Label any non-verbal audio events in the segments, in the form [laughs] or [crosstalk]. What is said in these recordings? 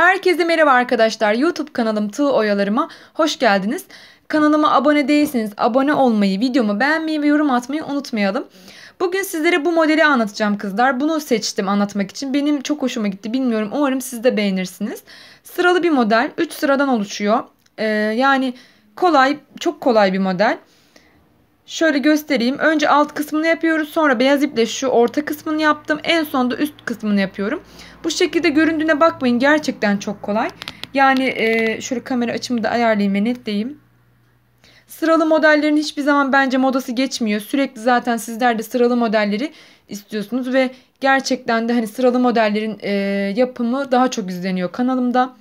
Herkese merhaba arkadaşlar. YouTube kanalım Tığ Oyalarıma hoş geldiniz. Kanalıma abone değilseniz abone olmayı, videomu beğenmeyi ve yorum atmayı unutmayalım. Bugün sizlere bu modeli anlatacağım kızlar. Bunu seçtim anlatmak için. Benim çok hoşuma gitti. Bilmiyorum. Umarım siz de beğenirsiniz. Sıralı bir model. 3 sıradan oluşuyor. Ee, yani kolay, çok kolay bir model. Şöyle göstereyim. Önce alt kısmını yapıyoruz. Sonra beyaz iple şu orta kısmını yaptım. En sonunda üst kısmını yapıyorum. Bu şekilde göründüğüne bakmayın. Gerçekten çok kolay. Yani e, şöyle kamera açımı da ayarlayayım ve netleyeyim. Sıralı modellerin hiçbir zaman bence modası geçmiyor. Sürekli zaten sizler de sıralı modelleri istiyorsunuz ve gerçekten de hani sıralı modellerin e, yapımı daha çok izleniyor kanalımda.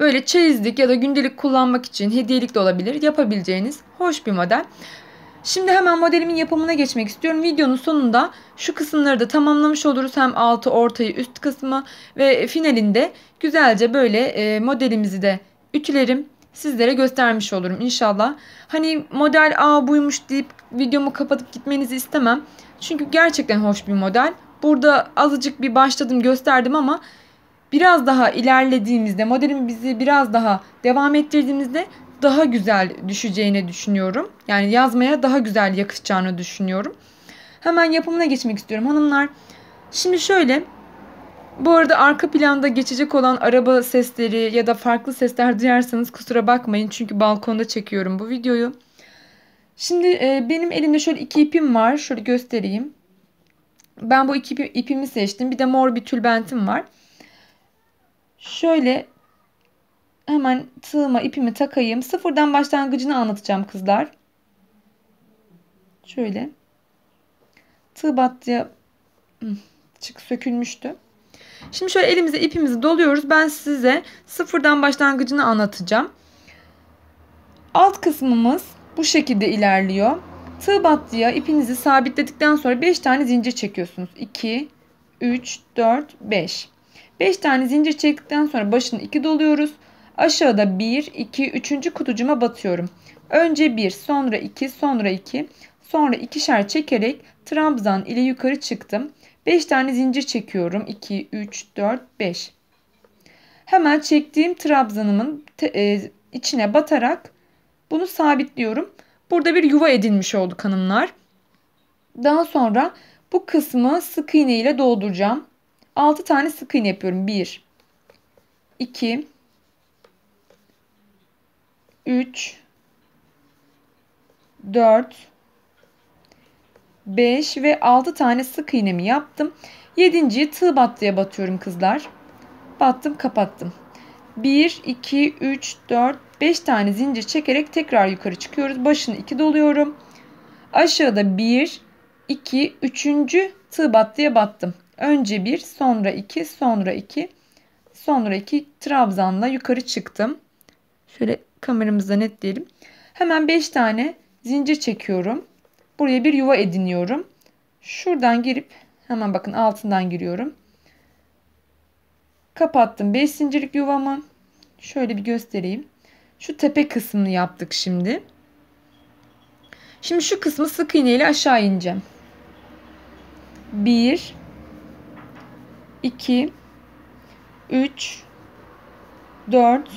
Böyle çeyizlik ya da gündelik kullanmak için hediyelik de olabilir yapabileceğiniz hoş bir model. Şimdi hemen modelimin yapımına geçmek istiyorum. Videonun sonunda şu kısımları da tamamlamış oluruz. Hem altı, ortayı, üst kısmı ve finalinde güzelce böyle e, modelimizi de ütülerim. Sizlere göstermiş olurum inşallah. Hani model a buymuş deyip videomu kapatıp gitmenizi istemem. Çünkü gerçekten hoş bir model. Burada azıcık bir başladım gösterdim ama biraz daha ilerlediğimizde modelin bizi biraz daha devam ettirdiğimizde daha güzel düşeceğini düşünüyorum. Yani yazmaya daha güzel yakışacağını düşünüyorum. Hemen yapımına geçmek istiyorum hanımlar. Şimdi şöyle bu arada arka planda geçecek olan araba sesleri ya da farklı sesler duyarsanız kusura bakmayın. Çünkü balkonda çekiyorum bu videoyu. Şimdi e, benim elimde şöyle iki ipim var. Şöyle göstereyim. Ben bu iki ipimi seçtim. Bir de mor bir tülbentim var. Şöyle hemen tığıma ipimi takayım. Sıfırdan başlangıcını anlatacağım kızlar. Şöyle. Tığ battıya çık sökülmüştü. Şimdi şöyle elimize ipimizi doluyoruz. Ben size sıfırdan başlangıcını anlatacağım. Alt kısmımız bu şekilde ilerliyor. Tığ battıya ipinizi sabitledikten sonra 5 tane zincir çekiyorsunuz. 2, 3, 4, 5. 5 tane zincir çektikten sonra başını 2 doluyoruz. Aşağıda 1, 2, 3. kutucuma batıyorum. Önce 1, sonra 2, sonra 2, sonra ikişer çekerek trabzan ile yukarı çıktım. 5 tane zincir çekiyorum. 2, 3, 4, 5. Hemen çektiğim trabzanımın e, içine batarak bunu sabitliyorum. Burada bir yuva edinmiş oldu hanımlar. Daha sonra bu kısmı sık iğne ile dolduracağım. 6 tane sık iğne yapıyorum. 1 2 3 4 5 ve 6 tane sık iğnemi yaptım. 7.yi tığ battıya batıyorum kızlar. Battım kapattım. 1 2 3 4 5 tane zincir çekerek tekrar yukarı çıkıyoruz. Başını 2 doluyorum. Aşağıda 1 2 3. tığ battıya battım. Önce 1 sonra 2 sonra 2 sonra 2 trabzanla yukarı çıktım. Şöyle kameramızda netleyelim. Hemen 5 tane zincir çekiyorum. Buraya bir yuva ediniyorum. Şuradan girip hemen bakın altından giriyorum. Kapattım 5 zincirlik yuvamı. Şöyle bir göstereyim. Şu tepe kısmını yaptık şimdi. Şimdi şu kısmı sık iğne ile aşağı ineceğim. 1 2 3 4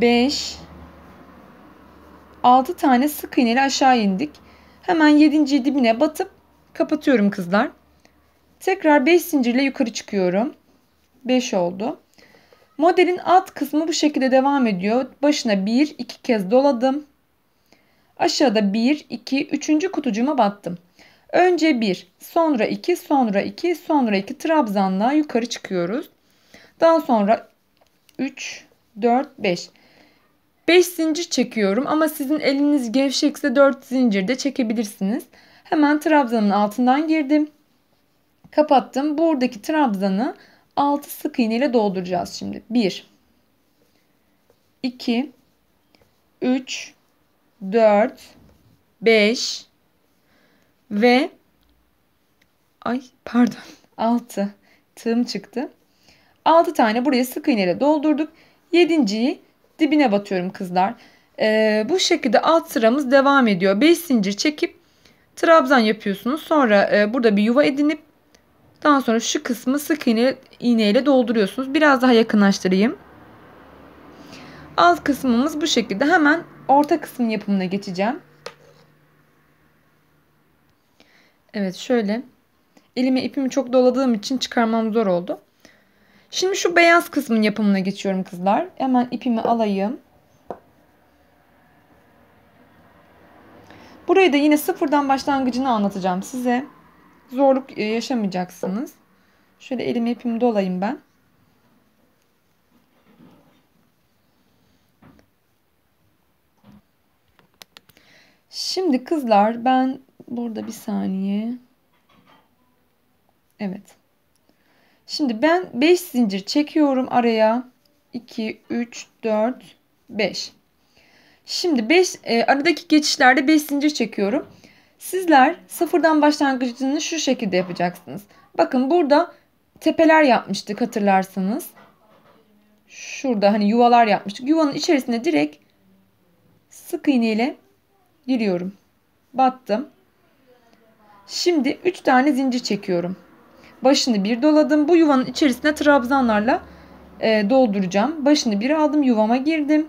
5 6 tane sık iğneyle aşağı indik. Hemen 7. dibine batıp kapatıyorum kızlar. Tekrar 5 zincirle yukarı çıkıyorum. 5 oldu. Modelin alt kısmı bu şekilde devam ediyor. Başına 1 2 kez doladım. Aşağıda 1 2 3. kutucuma battım. Önce 1, sonra 2, sonra 2, sonra 2 trabzanla yukarı çıkıyoruz. Daha sonra 3, 4, 5. 5 zincir çekiyorum ama sizin eliniz gevşekse 4 zincir de çekebilirsiniz. Hemen trabzanın altından girdim. Kapattım. Buradaki trabzanı 6 sık iğne ile dolduracağız şimdi. 1 2 3 4 5 ve ay pardon [laughs] 6 tığım çıktı. 6 tane buraya sık iğne ile doldurduk. 7.yi dibine batıyorum kızlar. Ee, bu şekilde alt sıramız devam ediyor. 5 zincir çekip trabzan yapıyorsunuz. Sonra e, burada bir yuva edinip Daha sonra şu kısmı sık iğne, iğneyle dolduruyorsunuz. Biraz daha yakınlaştırayım. Alt kısmımız bu şekilde. Hemen orta kısmın yapımına geçeceğim. Evet şöyle. Elime ipimi çok doladığım için çıkarmam zor oldu. Şimdi şu beyaz kısmın yapımına geçiyorum kızlar. Hemen ipimi alayım. Burayı da yine sıfırdan başlangıcını anlatacağım size. Zorluk e, yaşamayacaksınız. Şöyle elime ipimi dolayayım ben. Şimdi kızlar ben burada bir saniye. Evet. Şimdi ben 5 zincir çekiyorum araya. 2, 3, 4, 5. Şimdi 5 e, aradaki geçişlerde 5 zincir çekiyorum. Sizler sıfırdan başlangıcını şu şekilde yapacaksınız. Bakın burada tepeler yapmıştık hatırlarsanız. Şurada hani yuvalar yapmıştık. Yuvanın içerisine direkt sık iğne ile giriyorum. Battım. Şimdi 3 tane zincir çekiyorum. Başını bir doladım. Bu yuvanın içerisine trabzanlarla e, dolduracağım. Başını bir aldım. Yuvama girdim.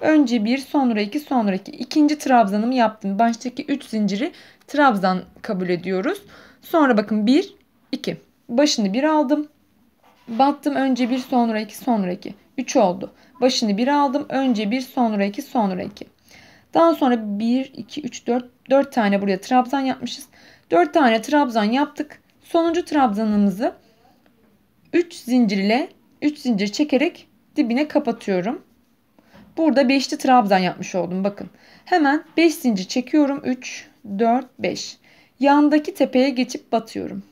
Önce bir sonra iki sonra iki. İkinci trabzanımı yaptım. Baştaki 3 zinciri trabzan kabul ediyoruz. Sonra bakın 1 2. Başını bir aldım. Battım önce bir sonra iki sonra iki. 3 oldu. Başını bir aldım. Önce bir sonra iki sonra iki. Daha sonra 1 2 3 4 4 tane buraya trabzan yapmışız. 4 tane trabzan yaptık. Sonuncu trabzanımızı 3 zincir ile 3 zincir çekerek dibine kapatıyorum. Burada 5'li trabzan yapmış oldum. Bakın. Hemen 5 zincir çekiyorum. 3, 4, 5. Yandaki tepeye geçip batıyorum.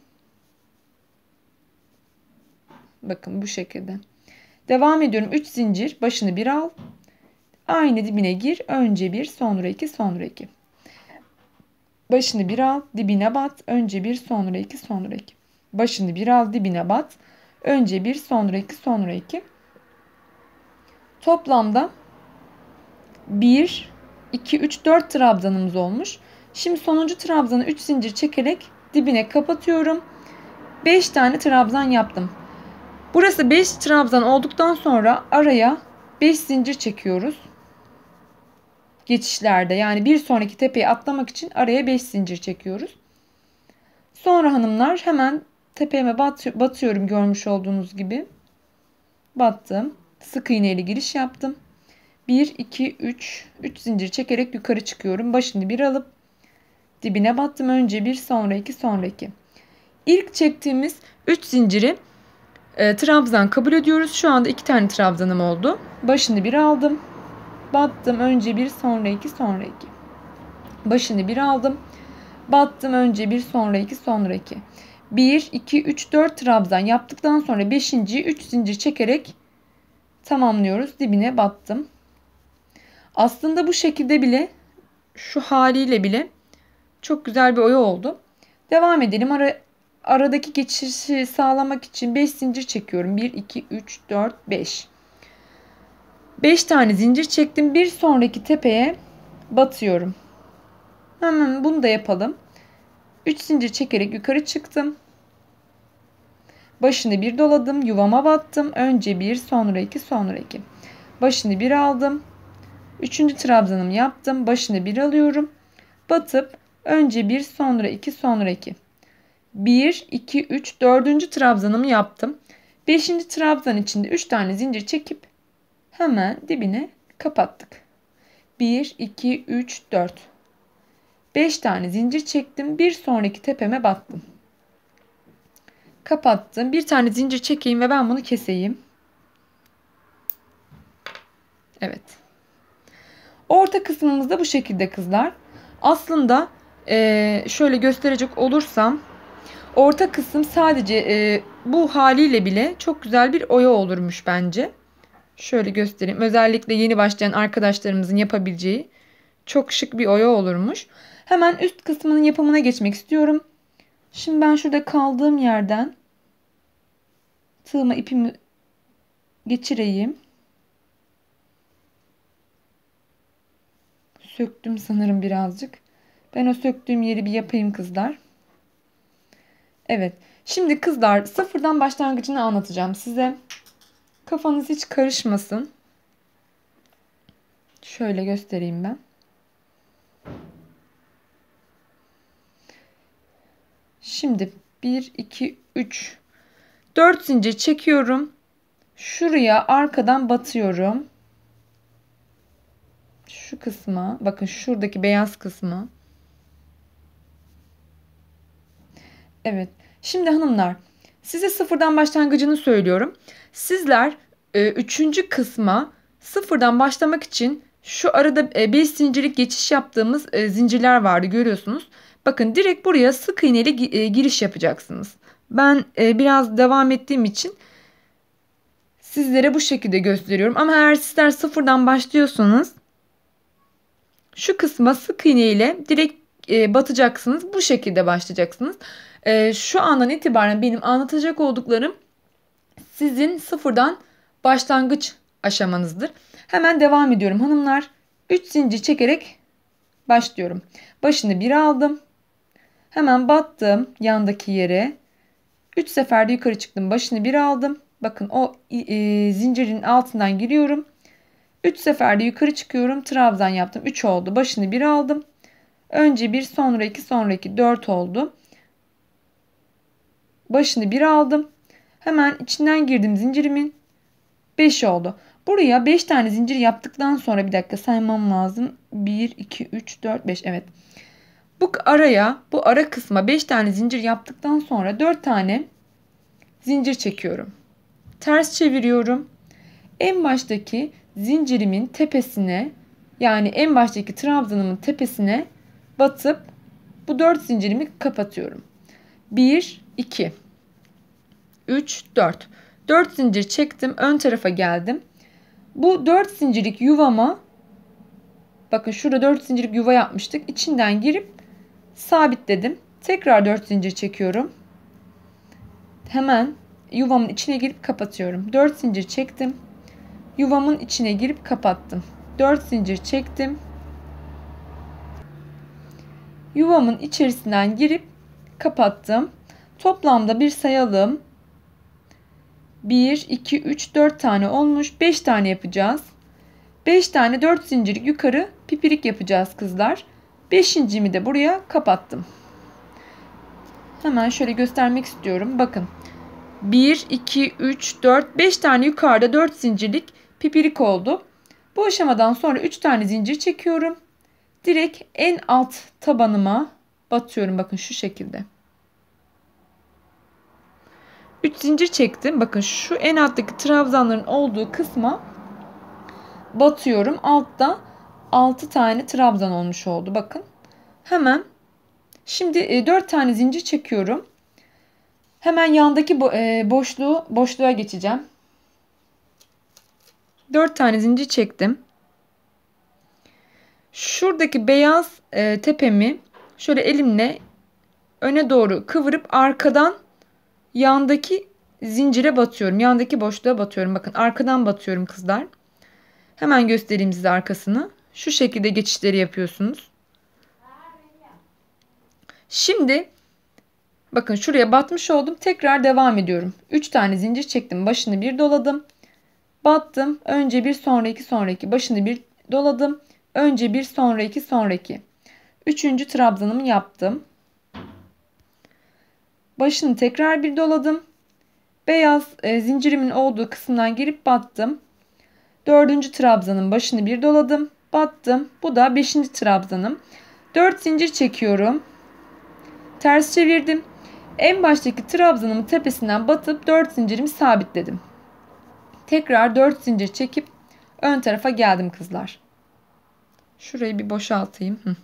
Bakın bu şekilde. Devam ediyorum. 3 zincir. Başını bir al. Aynı dibine gir. Önce bir, sonra iki, sonra iki. Başını bir al, dibine bat. Önce bir, sonra iki, sonra iki. Başını bir al, dibine bat. Önce bir, sonra iki, sonra iki. Toplamda 1, 2, 3, 4 trabzanımız olmuş. Şimdi sonuncu trabzanı 3 zincir çekerek dibine kapatıyorum. 5 tane trabzan yaptım. Burası 5 trabzan olduktan sonra araya 5 zincir çekiyoruz. Geçişlerde yani bir sonraki tepeye atlamak için araya 5 zincir çekiyoruz. Sonra hanımlar hemen tepeme batıyorum görmüş olduğunuz gibi. Battım. Sık iğneyle giriş yaptım. 1, 2, 3, 3 zincir çekerek yukarı çıkıyorum. Başını bir alıp dibine battım. Önce bir sonra iki sonra iki. İlk çektiğimiz 3 zinciri e, trabzan kabul ediyoruz. Şu anda 2 tane trabzanım oldu. Başını bir aldım. Battım. Önce bir sonra iki sonra iki. Başını bir aldım. Battım. Önce bir sonra iki sonra iki. 1, 2, 3, 4 trabzan yaptıktan sonra 5. 3 zincir çekerek tamamlıyoruz. Dibine battım. Aslında bu şekilde bile şu haliyle bile çok güzel bir oya oldu. Devam edelim. Ara, aradaki geçişi sağlamak için 5 zincir çekiyorum. 1, 2, 3, 4, 5. 5 tane zincir çektim. Bir sonraki tepeye batıyorum. Hemen bunu da yapalım. 3 zincir çekerek yukarı çıktım. Başını bir doladım. Yuvama battım. Önce bir sonra iki sonra iki. Başını bir aldım. Üçüncü trabzanımı yaptım. Başını bir alıyorum. Batıp önce bir sonra iki sonra iki. Bir, iki, üç, dördüncü trabzanımı yaptım. Beşinci trabzan içinde üç tane zincir çekip hemen dibine kapattık. Bir, iki, üç, dört. Beş tane zincir çektim. Bir sonraki tepeme battım. Kapattım. Bir tane zincir çekeyim ve ben bunu keseyim. Evet. Orta kısmımız da bu şekilde kızlar. Aslında e, şöyle gösterecek olursam orta kısım sadece e, bu haliyle bile çok güzel bir oya olurmuş bence. Şöyle göstereyim. Özellikle yeni başlayan arkadaşlarımızın yapabileceği çok şık bir oya olurmuş. Hemen üst kısmının yapımına geçmek istiyorum. Şimdi ben şurada kaldığım yerden tığıma ipimi geçireyim. söktüm sanırım birazcık. Ben o söktüğüm yeri bir yapayım kızlar. Evet. Şimdi kızlar sıfırdan başlangıcını anlatacağım size. Kafanız hiç karışmasın. Şöyle göstereyim ben. Şimdi 1, 2, 3, 4 zincir çekiyorum. Şuraya arkadan batıyorum. Şu kısma bakın şuradaki beyaz kısmı. Evet. Şimdi hanımlar size sıfırdan başlangıcını söylüyorum. Sizler e, üçüncü kısma sıfırdan başlamak için şu arada 5 e, zincirlik geçiş yaptığımız e, zincirler vardı görüyorsunuz. Bakın direkt buraya sık iğneli e, giriş yapacaksınız. Ben e, biraz devam ettiğim için sizlere bu şekilde gösteriyorum. Ama eğer sizler sıfırdan başlıyorsanız şu kısma sık iğne ile direkt e, batacaksınız. Bu şekilde başlayacaksınız. E, şu andan itibaren benim anlatacak olduklarım sizin sıfırdan başlangıç aşamanızdır. Hemen devam ediyorum hanımlar. 3 zincir çekerek başlıyorum. Başını bir aldım. Hemen battım yandaki yere. 3 seferde yukarı çıktım. Başını bir aldım. Bakın o e, zincirin altından giriyorum. 3 seferde yukarı çıkıyorum. Trabzan yaptım. 3 oldu. Başını bir aldım. Önce bir sonra iki sonra iki 4 oldu. Başını bir aldım. Hemen içinden girdim zincirimin. 5 oldu. Buraya 5 tane zincir yaptıktan sonra bir dakika saymam lazım. 1, 2, 3, 4, 5 evet. Bu araya bu ara kısma 5 tane zincir yaptıktan sonra 4 tane zincir çekiyorum. Ters çeviriyorum. En baştaki zincirimin tepesine yani en baştaki trabzanımın tepesine batıp bu 4 zincirimi kapatıyorum. 1, 2, 3, 4. 4 zincir çektim. Ön tarafa geldim. Bu 4 zincirlik yuvama bakın şurada 4 zincirlik yuva yapmıştık. İçinden girip sabitledim. Tekrar 4 zincir çekiyorum. Hemen yuvamın içine girip kapatıyorum. 4 zincir çektim. Yuvamın içine girip kapattım. 4 zincir çektim. Yuvamın içerisinden girip kapattım. Toplamda bir sayalım. 1, 2, 3, 4 tane olmuş. 5 tane yapacağız. 5 tane 4 zincir yukarı pipirik yapacağız kızlar. 5.'mi de buraya kapattım. Hemen şöyle göstermek istiyorum. Bakın. 1, 2, 3, 4, 5 tane yukarıda 4 zincirlik pipirik oldu. Bu aşamadan sonra 3 tane zincir çekiyorum. Direkt en alt tabanıma batıyorum. Bakın şu şekilde. 3 zincir çektim. Bakın şu en alttaki trabzanların olduğu kısma batıyorum. Altta 6 tane trabzan olmuş oldu. Bakın. Hemen şimdi 4 e, tane zincir çekiyorum. Hemen yandaki e, boşluğu boşluğa geçeceğim. 4 tane zincir çektim. Şuradaki beyaz e, tepemi şöyle elimle öne doğru kıvırıp arkadan yandaki zincire batıyorum. Yandaki boşluğa batıyorum. Bakın arkadan batıyorum kızlar. Hemen göstereyim size arkasını. Şu şekilde geçişleri yapıyorsunuz. Şimdi bakın şuraya batmış oldum. Tekrar devam ediyorum. 3 tane zincir çektim. Başını bir doladım. Battım. Önce bir sonraki sonraki. Başını bir doladım. Önce bir sonraki sonraki. Üçüncü trabzanımı yaptım. Başını tekrar bir doladım. Beyaz e, zincirimin olduğu kısımdan girip battım. Dördüncü trabzanın başını bir doladım. Battım. Bu da beşinci trabzanım. Dört zincir çekiyorum. Ters çevirdim. En baştaki trabzanımın tepesinden batıp dört zincirimi sabitledim. Tekrar dört zincir çekip ön tarafa geldim kızlar. Şurayı bir boşaltayım. Hı.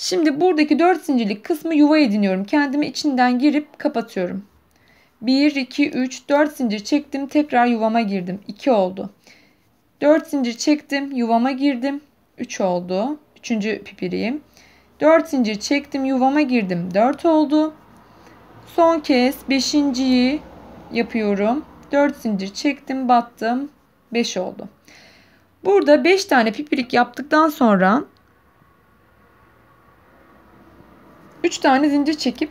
Şimdi buradaki 4 zincirlik kısmı yuva ediniyorum. Kendimi içinden girip kapatıyorum. 1, 2, 3, 4 zincir çektim. Tekrar yuvama girdim. 2 oldu. 4 zincir çektim. Yuvama girdim. 3 oldu. 3. pipiriyim. 4 zincir çektim. Yuvama girdim. 4 oldu. Son kez 5.yi yapıyorum. 4 zincir çektim. Battım. 5 oldu. Burada 5 tane pipirik yaptıktan sonra 3 tane zincir çekip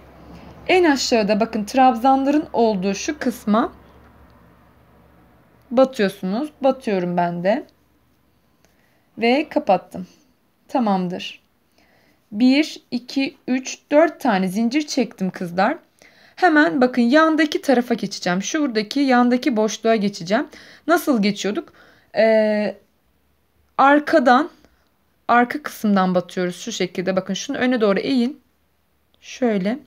En aşağıda bakın trabzanların olduğu şu kısma batıyorsunuz. Batıyorum ben de. Ve kapattım. Tamamdır. 1, 2, 3, 4 tane zincir çektim kızlar. Hemen bakın yandaki tarafa geçeceğim. Şuradaki yandaki boşluğa geçeceğim. Nasıl geçiyorduk? Ee, arkadan arka kısımdan batıyoruz şu şekilde. Bakın şunu öne doğru eğin. Şöyle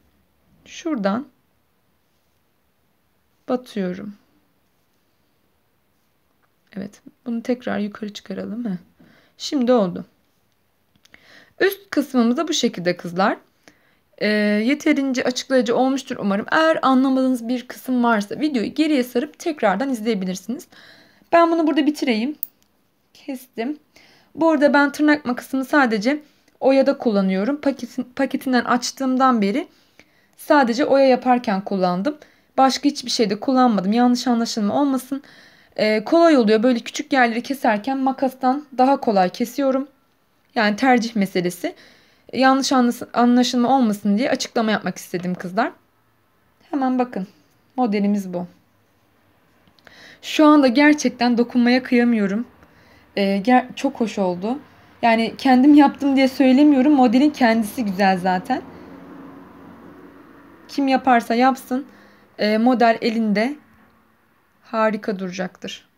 şuradan batıyorum. Evet bunu tekrar yukarı çıkaralım. Heh. Şimdi oldu. Üst kısmımız da bu şekilde kızlar. E, yeterince açıklayıcı olmuştur umarım. Eğer anlamadığınız bir kısım varsa videoyu geriye sarıp tekrardan izleyebilirsiniz. Ben bunu burada bitireyim. Kestim. Bu arada ben tırnak makasını sadece oyada kullanıyorum. Paketin, paketinden açtığımdan beri sadece oya yaparken kullandım. Başka hiçbir şeyde kullanmadım. Yanlış anlaşılma olmasın. Ee, kolay oluyor. Böyle küçük yerleri keserken makastan daha kolay kesiyorum. Yani tercih meselesi. Yanlış anlaşılma olmasın diye açıklama yapmak istedim kızlar. Hemen bakın. Modelimiz bu. Şu anda gerçekten dokunmaya kıyamıyorum. Ee, ger- çok hoş oldu. Yani kendim yaptım diye söylemiyorum. Modelin kendisi güzel zaten. Kim yaparsa yapsın e, model elinde harika duracaktır.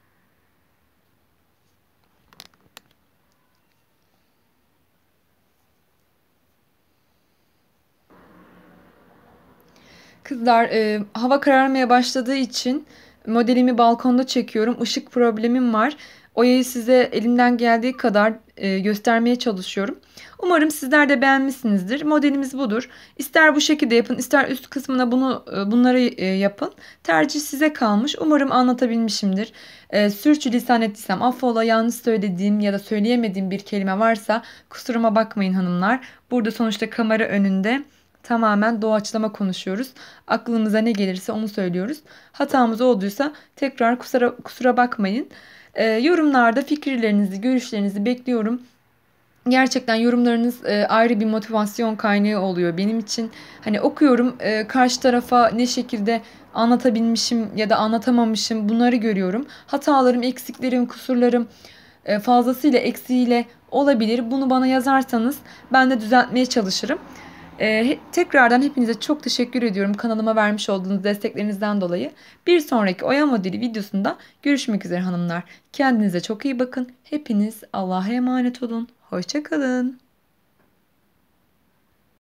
Kızlar e, hava kararmaya başladığı için modelimi balkonda çekiyorum. Işık problemim var. Oyayı size elimden geldiği kadar e, göstermeye çalışıyorum. Umarım sizler de beğenmişsinizdir. Modelimiz budur. İster bu şekilde yapın, ister üst kısmına bunu e, bunları e, yapın. Tercih size kalmış. Umarım anlatabilmişimdir. E, sürçülisan ettiysem affola yanlış söylediğim ya da söyleyemediğim bir kelime varsa kusuruma bakmayın hanımlar. Burada sonuçta kamera önünde tamamen doğaçlama konuşuyoruz. Aklımıza ne gelirse onu söylüyoruz. Hatamız olduysa tekrar kusura, kusura bakmayın. E, yorumlarda fikirlerinizi, görüşlerinizi bekliyorum. Gerçekten yorumlarınız e, ayrı bir motivasyon kaynağı oluyor benim için. Hani okuyorum e, karşı tarafa ne şekilde anlatabilmişim ya da anlatamamışım bunları görüyorum. Hatalarım, eksiklerim, kusurlarım e, fazlasıyla eksiğiyle olabilir. Bunu bana yazarsanız ben de düzeltmeye çalışırım. Ee, tekrardan hepinize çok teşekkür ediyorum kanalıma vermiş olduğunuz desteklerinizden dolayı. Bir sonraki Oya modeli videosunda görüşmek üzere hanımlar. Kendinize çok iyi bakın. Hepiniz Allah'a emanet olun. Hoşçakalın.